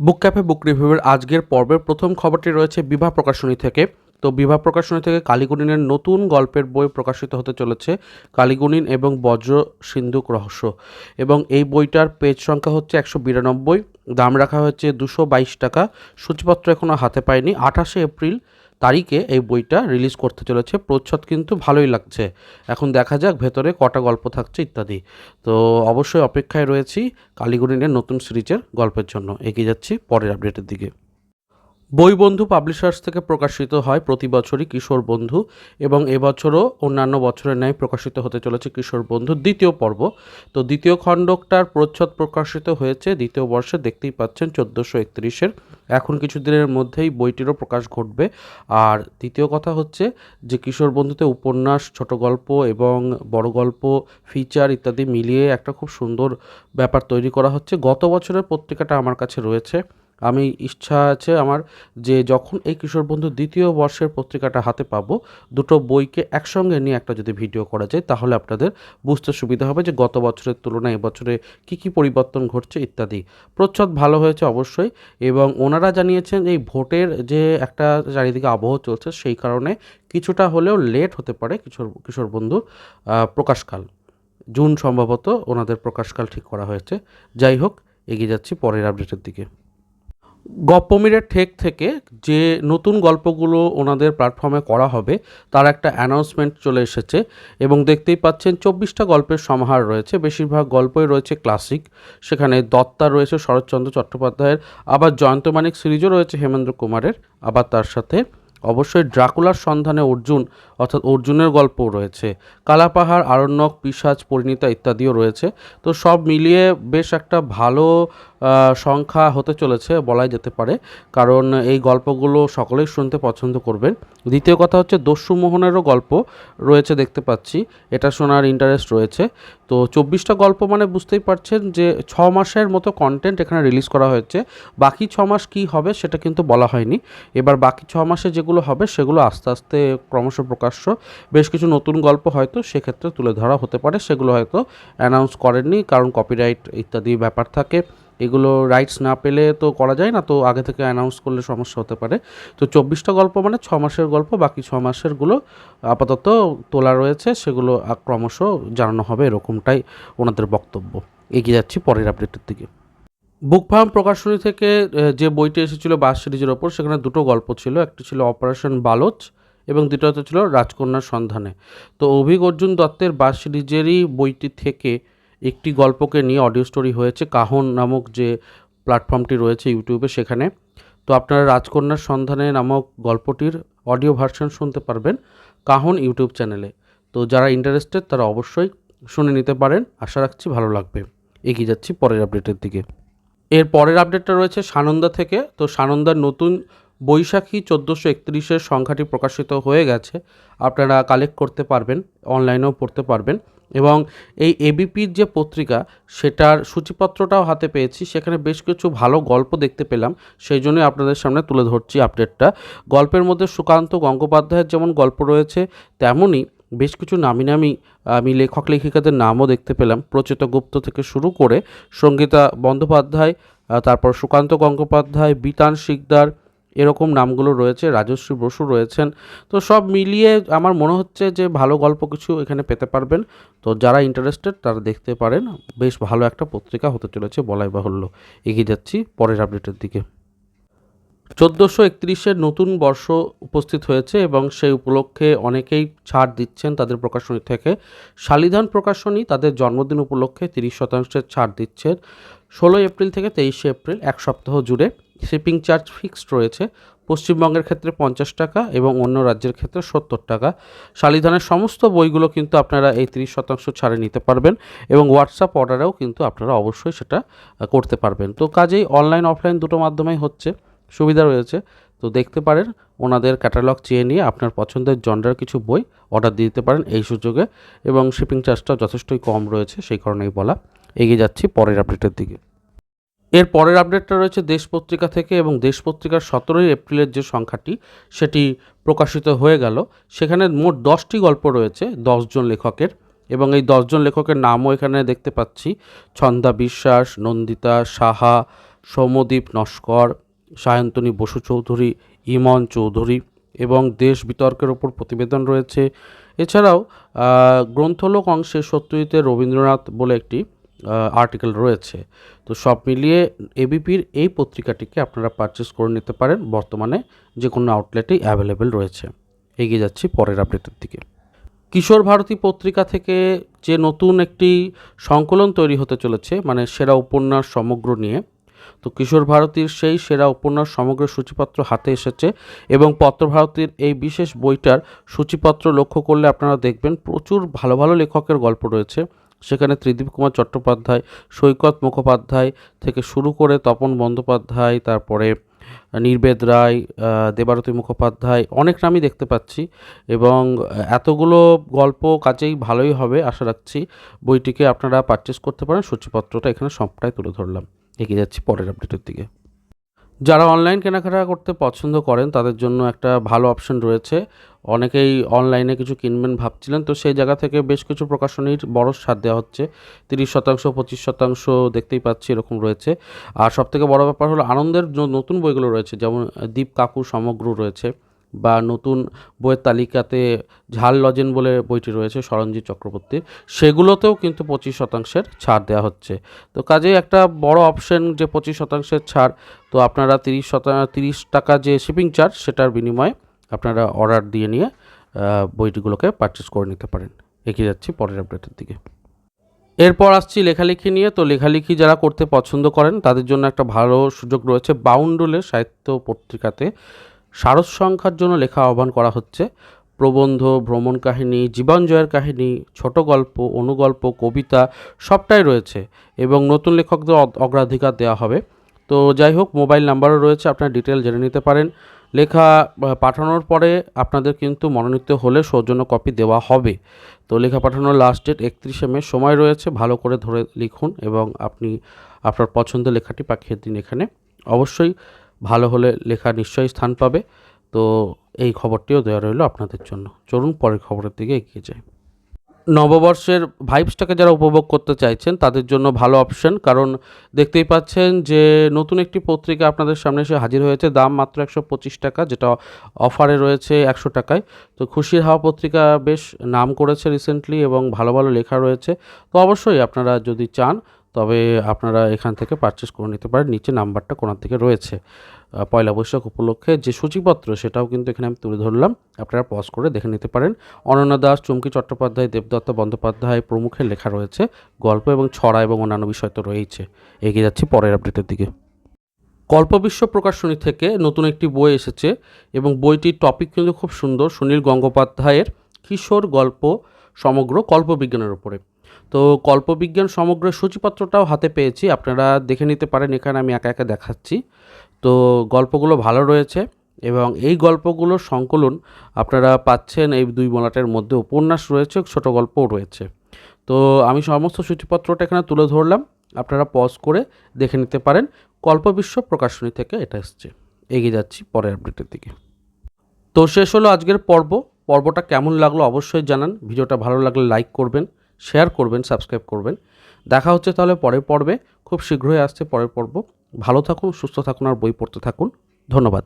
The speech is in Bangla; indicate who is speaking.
Speaker 1: বুক ক্যাফে, বুক রিভিউয়ের আজকের পর্বের প্রথম খবরটি রয়েছে বিবাহ প্রকাশনী থেকে। তো বিবাহ প্রকাশনী থেকে কালীগুণিনের নতুন গল্পের বই প্রকাশিত হতে চলেছে, কালীগুণিন এবং বজ্র সিন্ধুক রহস্য। এবং এই বইটার পেজ সংখ্যা হচ্ছে একশো বিরানব্বই, দাম রাখা হয়েছে দুশো বাইশ টাকা। সূচিপত্র এখনও হাতে পায়নি আঠাশে এপ্রিল তারিখে এই বইটা রিলিজ করতে চলেছে। প্রচ্ছদ কিন্তু ভালোই লাগছে। এখন দেখা যাক, ভেতরে কটা গল্প থাকছে ইত্যাদি। তো অবশ্যই অপেক্ষায় রয়েছি কালীগুণিনের নতুন সিরিজের গল্পের জন্য। এগিয়ে যাচ্ছি পরের আপডেটের দিকে। বই বন্ধু পাবলিশার্স থেকে প্রকাশিত হয় প্রতি বছরই কিশোর বন্ধু এবং এবছরও অন্যান্য বছরের ন্যায় প্রকাশিত হতে চলেছে কিশোর বন্ধু দ্বিতীয় পর্ব। তো দ্বিতীয় খণ্ডকটার প্রচ্ছদ প্রকাশিত হয়েছে দ্বিতীয় বর্ষে, দেখতেই পাচ্ছেন চোদ্দোশো একত্রিশের। এখন কিছুদিনের মধ্যেই বইটিরও প্রকাশ ঘটবে। আর দ্বিতীয় কথা হচ্ছে যে কিশোর বন্ধুতে উপন্যাস, ছোট গল্প এবং বড় গল্প ফিচার ইত্যাদি মিলিয়ে একটা খুব সুন্দর ব্যাপার তৈরি করা হচ্ছে। গত বছরের পত্রিকাটা আমার কাছে রয়েছে। আমি ইচ্ছা আছে আমার যে যখন এই কিশোর বন্ধু দ্বিতীয় বর্ষের পত্রিকাটা হাতে পাবো, দুটো বইকে একসঙ্গে নিয়ে একটা যদি ভিডিও করা যায়, তাহলে আপনাদের বুঝতে সুবিধা হবে যে গত বছরের তুলনায় এবছরে কী কী পরিবর্তন ঘটছে ইত্যাদি। প্রচ্ছদ ভালো হয়েছে অবশ্যই এবং ওনারা জানিয়েছেন এই ভোটের যে একটা চারিদিকে আবহ চলছে, সেই কারণে কিছুটা হলেও লেট হতে পারে কিশোর কিশোর বন্ধু প্রকাশকাল। জুন সম্ভবত ওনাদের প্রকাশকাল ঠিক করা হয়েছে। যাই হোক, এগিয়ে যাচ্ছি পরের আপডেটের দিকে। গপ্পমিরের ঠেক থেকে যে নতুন গল্পগুলো ওনাদের প্ল্যাটফর্মে করা হবে, তার একটা অ্যানাউন্সমেন্ট চলে এসেছে এবং দেখতেই পাচ্ছেন চব্বিশটা গল্পের সমাহার রয়েছে। বেশিরভাগ গল্পই রয়েছে ক্লাসিক সেখানে দত্তা রয়েছে, শরৎচন্দ্র চট্টোপাধ্যায়ের, আবার জয়ন্ত মানিক সিরিজও রয়েছে হেমেন্দ্র কুমারের, আবার তার সাথে অবশ্যই ড্রাকুলার সন্ধানে অর্জুন, অর্থাৎ অর্জুনের গল্পও রয়েছে। কালাপাহাড়, আরণ্যক পিসাজ পরিণীতা ইত্যাদিও রয়েছে। তো সব মিলিয়ে বেশ একটা ভালো সংখ্যা হতে চলেছে বলাই যেতে পারে। কারণ এই গল্পগুলো সকলেই শুনতে পছন্দ করবেন। দ্বিতীয় কথা হচ্ছে দস্যু মোহনেরও গল্প রয়েছে দেখতে পাচ্ছি। এটা শোনার ইন্টারেস্ট রয়েছে। তো চব্বিশটা গল্প মানে বুঝতেই পারছেন যে ছ মাসের মতো কন্টেন্ট এখানে রিলিজ করা হয়েছে। বাকি ছ মাস কী হবে সেটা কিন্তু বলা হয়নি। এবার বাকি ছ মাসে যেগুলো হবে সেগুলো আস্তে আস্তে ক্রমশ প্রকাশ্য। বেশ কিছু নতুন গল্প হয়তো সেক্ষেত্রে তুলে ধরা হতে পারে। সেগুলো হয়তো অ্যানাউন্স করেননি, কারণ কপিরাইট ইত্যাদি ব্যাপার থাকে। এগুলো রাইটস না পেলে তো করা যায় না, তো আগে থেকে অ্যানাউন্স করলে সমস্যা হতে পারে। তো চব্বিশটা গল্প মানে ছ মাসের গল্প, বাকি ছ মাসেরগুলো আপাতত তোলা রয়েছে, সেগুলো ক্রমশ জানানো হবে এরকমটাই ওনাদের বক্তব্য। এগিয়ে যাচ্ছি পরের আপডেটের দিকে। বুক ফার্ম প্রকাশনী থেকে যে বইটি এসেছিল বাস সিরিজের ওপর, সেখানে দুটো গল্প ছিল, একটি ছিল অপারেশন বালোচ এবং দ্বিতীয়ত ছিল রাজকন্যার সন্ধানে। তো অভিক অর্জুন দত্তের বাস সিরিজেরই বইটি থেকে একটি গল্পকে নিয়ে অডিও স্টোরি হয়েছে, কাহন নামক যে প্ল্যাটফর্মটি রয়েছে ইউটিউবে সেখানে। তো আপনারা রাজকন্যার সন্ধানে নামক গল্পটির অডিও ভার্সন শুনতে পারবেন কাহন ইউটিউব চ্যানেলে তো যারা ইন্টারেস্টেড তারা অবশ্যই শুনে নিতে পারেন। আশা রাখছি ভালো লাগবে। এগিয়ে যাচ্ছি পরের আপডেটের দিকে। এর পরের আপডেটটা রয়েছে সানন্দা থেকে। তো সানন্দার নতুন বৈশাখী চোদ্দোশো একত্রিশের সংখ্যাটি প্রকাশিত হয়ে গেছে। আপনারা কালেক্ট করতে পারবেন অনলাইনেও পড়তে পারবেন এবং এই এবিপির যে পত্রিকা, সেটার সূচিপত্রটাও হাতে পেয়েছি। সেখানে বেশ কিছু ভালো গল্প দেখতে পেলাম। সেই জন্যই আপনাদের সামনে তুলে ধরছি আপডেটটা গল্পের মধ্যে সুকান্ত গঙ্গোপাধ্যায়ের যেমন গল্প রয়েছে তেমনই বেশ কিছু নামি নামি আমি লেখক লেখিকাদের নামও দেখতে পেলাম। প্রচেত গুপ্ত থেকে শুরু করে সঙ্গীতা বন্দ্যোপাধ্যায় তারপর সুকান্ত গঙ্গোপাধ্যায়, বিতান শিকদার এরকম নামগুলো রয়েছে, রাজশ্রী বসু রয়েছেন। তো সব মিলিয়ে আমার মনে হচ্ছে যে ভালো গল্প কিছু এখানে পেতে পারবেন। তো যারা ইন্টারেস্টেড তারা দেখতে পারেন। বেশ ভালো একটা পত্রিকা হতে চলেছে বলাই বাহুল্য। এগিয়ে যাচ্ছি পরের আপডেটের দিকে। চোদ্দোশো একত্রিশের নতুন বর্ষ উপস্থিত হয়েছে এবং সেই উপলক্ষে অনেকেই ছাড় দিচ্ছেন তাদের প্রকাশনী থেকে। শালিধান প্রকাশনী তাদের জন্মদিন উপলক্ষে তিরিশ শতাংশের ছাড় দিচ্ছেন ষোলোই এপ্রিল থেকে তেইশে এপ্রিল, এক সপ্তাহ জুড়ে। শিপিং চার্জ ফিক্সড রয়েছে। পশ্চিমবঙ্গের ক্ষেত্রে পঞ্চাশ টাকা এবং অন্য রাজ্যের ক্ষেত্রে সত্তর টাকা। শালিধানের সমস্ত বইগুলো কিন্তু আপনারা এই তিরিশ শতাংশ ছাড়ে নিতে পারবেন এবং হোয়াটসঅ্যাপ অর্ডারেও কিন্তু আপনারা অবশ্যই সেটা করতে পারবেন। তো কাজেই অনলাইন, অফলাইন দুটো মাধ্যমেই হচ্ছে, সুবিধা রয়েছে। তো দেখতে পারেন, ওনাদের ক্যাটালগ চেয়ে নিয়ে আপনার পছন্দের জনরার কিছু বই অর্ডার দিয়ে দিতে পারেন এই সুযোগে এবং শিপিং চার্জটা যথেষ্টই কম রয়েছে, সেই কারণেই বলা। এগিয়ে যাচ্ছি পরের আপডেটের দিকে। এর পরের আপডেটটা রয়েছে দেশ পত্রিকা থেকে এবং দেশ পত্রিকার সতেরোই এপ্রিলের যে সংখ্যাটি, সেটি প্রকাশিত হয়ে গেল। সেখানে মোট দশটি গল্প রয়েছে দশজন লেখকের এবং এই দশজন লেখকের নামও এখানে দেখতে পাচ্ছি। ছন্দা বিশ্বাস, নন্দিতা, সাহা, সৌম্যদীপ নস্কর, সায়ন্তনী বসু চৌধুরী, ইমন চৌধুরী এবং দেশ বিতর্কের ওপর প্রতিবেদন রয়েছে। এছাড়াও গ্রন্থলোক অংশে সত্যজিতে রবীন্দ্রনাথ বলে একটি আর্টিকেল রয়েছে। তো সব মিলিয়ে এবিপির এই পত্রিকাটিকে আপনারা পারচেস করে নিতে পারেন। বর্তমানে যে কোনো আউটলেটেই অ্যাভেলেবেল রয়েছে। এগিয়ে যাচ্ছি পরের আপডেটের দিকে। কিশোর ভারতী পত্রিকা থেকে যে নতুন একটি সংকলন তৈরি হতে চলেছে মানে সেরা উপন্যাস সমগ্র নিয়ে, তো কিশোর ভারতীর সেই সেরা উপন্যাস সমগ্র সূচিপত্র হাতে এসেছে এবং পত্রভারতীর এই বিশেষ বইটার সূচিপত্র লক্ষ্য করলে আপনারা দেখবেন প্রচুর ভালো ভালো লেখকের গল্প রয়েছে। সেখানে ত্রিদীপ কুমার চট্টোপাধ্যায়, সৈকত মুখোপাধ্যায় থেকে শুরু করে তপন বন্দ্যোপাধ্যায়, তারপরে নির্বেদ রায় দেবারতী মুখোপাধ্যায় অনেক নামই দেখতে পাচ্ছি এবং এতগুলো গল্প কাজেই ভালোই হবে আশা রাখছি। বইটিকে আপনারা পারচেস করতে পারেন। সূচিপত্রটা এখানে সবটাই তুলে ধরলাম। এগিয়ে যাচ্ছি পরের আপডেটের দিকে। যারা অনলাইন কেনাকাটা করতে পছন্দ করেন, তাদের জন্য একটা ভালো অপশন রয়েছে। অনেকেই অনলাইনে কিছু কিনবেন ভাবছিলেন, তো সেই জায়গা থেকে বেশ কিছু প্রকাশনীর বড় ছাড় দেওয়া হচ্ছে। তিরিশ শতাংশ, পঁচিশ শতাংশ দেখতেই পাচ্ছি এরকম রয়েছে। আর সবথেকে বড় ব্যাপার হলো আনন্দের নতুন বইগুলো রয়েছে, যেমন দীপ কাকু সমগ্র রয়েছে। বা নতুন বইয়ের তালিকাতে ঝাল লজেন বলে বইটি রয়েছে সরঞ্জিৎ চক্রবর্তীর সেগুলোতেও কিন্তু পঁচিশ শতাংশের ছাড় দেওয়া হচ্ছে। তো কাজেই একটা বড় অপশন যে পঁচিশ শতাংশের ছাড়, তো আপনারা তিরিশ শতা, তিরিশ টাকা যে শিপিং চার্জ, সেটার বিনিময়ে আপনারা অর্ডার দিয়ে নিয়ে বইটিগুলোকে পারচেস করে নিতে পারেন। এগিয়ে যাচ্ছি পরের আপডেটের দিকে। এরপর আসছি লেখালেখি নিয়ে। তো লেখালেখি যারা করতে পছন্দ করেন, তাদের জন্য একটা ভালো সুযোগ রয়েছে বাউন্ডুলের সাহিত্য পত্রিকাতে। সারস সংখ্যার জন্য লেখা আহ্বান করা হচ্ছে। প্রবন্ধ, ভ্রমণ কাহিনী, জীবন জয়ের কাহিনী, ছোট গল্প, অনুগল্প, কবিতা সবটাই রয়েছে এবং নতুন লেখকদের অগ্রাধিকার দেওয়া হবে। তো যাই হোক, মোবাইল নাম্বারও রয়েছে, আপনারা ডিটেল জেনে নিতে পারেন। লেখা পাঠানোর পরে আপনাদের কিন্তু মনোনীত হলে সৌজন্য কপি দেওয়া হবে। তো লেখা পাঠানোর লাস্ট ডেট একত্রিশে মে, সময় রয়েছে, ভালো করে ধরে লিখুন এবং আপনি আপনার পছন্দের লেখাটি পাঠিয়ে দিন এখানে। অবশ্যই ভালো হলে লেখা নিশ্চয়ই স্থান পাবে। তো এই খবরটিও দেওয়া রইল আপনাদের জন্য। চলুন পরের খবরের দিকে এগিয়ে যাই। নববর্ষের ভাইবসটাকে যারা উপভোগ করতে চাইছেন, তাদের জন্য ভালো অপশন কারণ দেখতেই পাচ্ছেন যে নতুন একটি পত্রিকা আপনাদের সামনে এসে হাজির হয়েছে। দাম মাত্র একশো পঁচিশ টাকা, যেটা অফারে রয়েছে একশো টাকায়। তো খুশির হাওয়া পত্রিকা বেশ নাম করেছে রিসেন্টলি এবং ভালো ভালো লেখা রয়েছে। তো অবশ্যই আপনারা যদি চান তবে আপনারা এখান থেকে পারচেস করে নিতে পারেন। নিচে নাম্বারটা কোনার থেকে রয়েছে। পয়লা বৈশাখ উপলক্ষে যে সূচিপত্র, সেটাও কিন্তু এখানে আমি তুলে ধরলাম। আপনারা পজ করে দেখে নিতে পারেন। অনন্যা দাস, চুমকি চট্টোপাধ্যায়, দেবদত্ত বন্দ্যোপাধ্যায় প্রমুখের লেখা রয়েছে। গল্প এবং ছড়া এবং অন্যান্য বিষয় তো রয়েছে এগিয়ে যাচ্ছি পরের আপডেটের দিকে। কল্পবিশ্ব প্রকাশনী থেকে নতুন একটি বই এসেছে এবং বইটির টপিক কিন্তু খুব সুন্দর। সুনীল গঙ্গোপাধ্যায়ের কিশোর গল্প সমগ্র কল্পবিজ্ঞানের উপরে। তো কল্পবিজ্ঞান সমগ্র সূচিপত্রটাও হাতে পেয়েছি, আপনারা দেখে নিতে পারেন, এখানে আমি একা একা দেখাচ্ছি। তো গল্পগুলো ভালো রয়েছে এবং এই গল্পগুলোর সংকলন আপনারা পাচ্ছেন এই দুই মলাটের মধ্যে উপন্যাস রয়েছে, ছোট গল্পও রয়েছে। তো আমি সমস্ত সূচিপত্রটা এখানে তুলে ধরলাম, আপনারা পজ করে দেখে নিতে পারেন। কল্পবিশ্ব প্রকাশনী থেকে এটা এসছে। এগিয়ে যাচ্ছি পরের আপডেটের দিকে। তো শেষ হলো আজকের পর্ব। পর্বটা কেমন লাগল অবশ্যই জানান। ভিডিওটা ভালো লাগলে লাইক করবেন। শেয়ার করবেন, সাবস্ক্রাইব করবেন। দেখা হচ্ছে তাহলে পরের পর্বে। খুব শীঘ্রই আসছে পরের পর্ব। ভালো থাকুন, সুস্থ থাকুন আর বই পড়তে থাকুন। ধন্যবাদ।